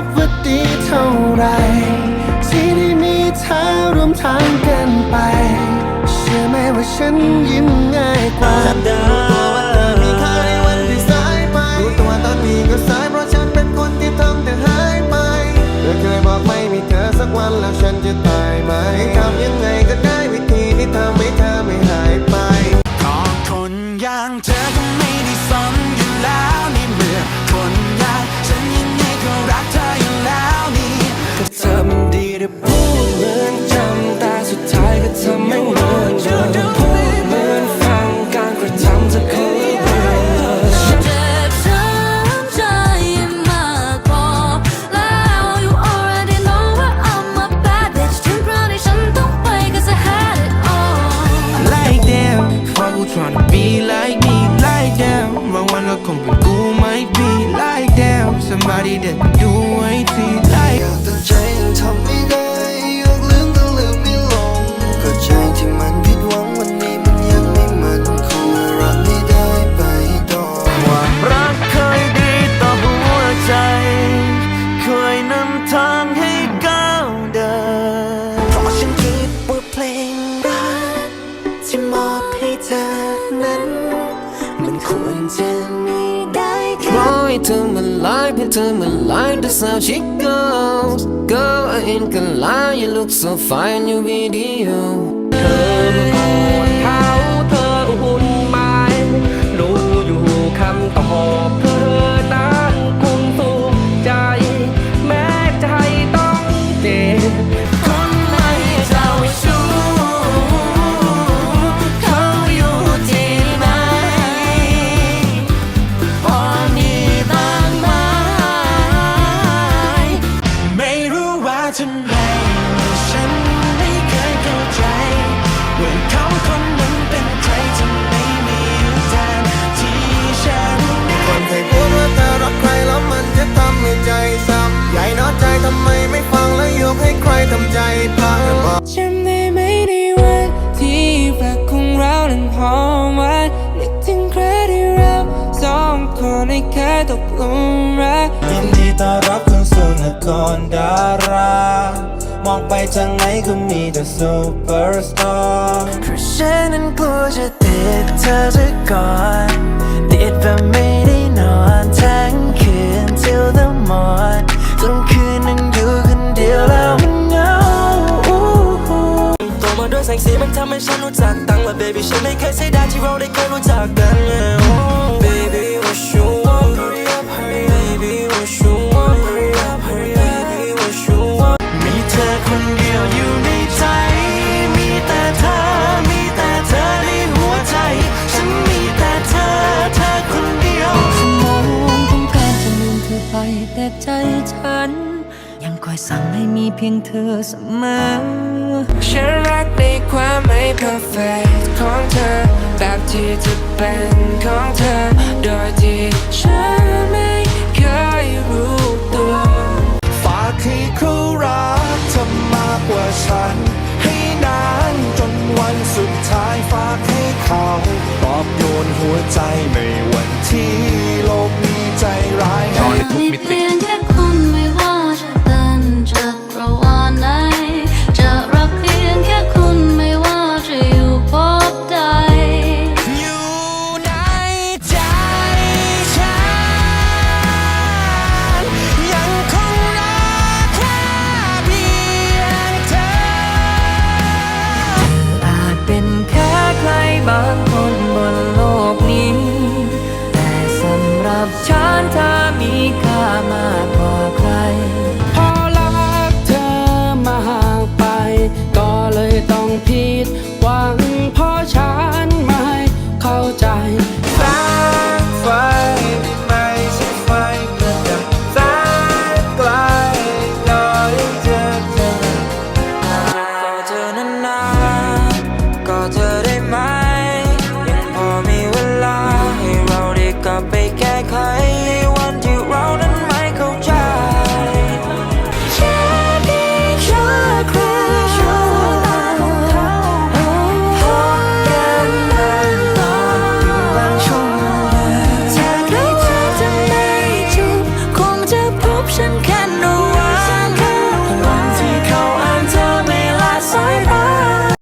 บว่าดีเท่าไร ที่ได้มีเธอร่วมทางกันไป เชื่อไหมว่าฉันยิ้มง่ายกว่าเดิม ฉันไม่ได้แค่ Boy เธอมันลายเพื่อนเธอมันลาย That's how she goes. Girl I ain't gonna lie You look so fine in your video. Come on บ้จำได้ไหมในวันที่แฟกของเรานั้นหอมหวานนึกถึงใครที่เราสองคนในแค่ตกลุมรักยินดีต้อนรับคุณสู่นครดารามองไปทางไหนก็มีแต่ซูเปอร์สตาร์เพราะฉันนั้นกลัวจะติดเธอซะก่อนติดแบบไม่ได้นอนทั้งคืน till the morning I Shannon Tang, like baby, she make her say that you roll the canoe talk. อยสั่งให้มีเพียงเธอเสมอ ฉันรักในความไม่ perfect ของเธอ แบบที่จะเป็นของเธอ โดยที่ฉันไม่เคยรู้ตัว ฝากให้คขารักเธอมากกว่าฉัน ให้นานจนวันสุดท้ายฝากให้เขาตอบโยนหัวใจในวันที่โลกมีใจร้ายในทุกมิติ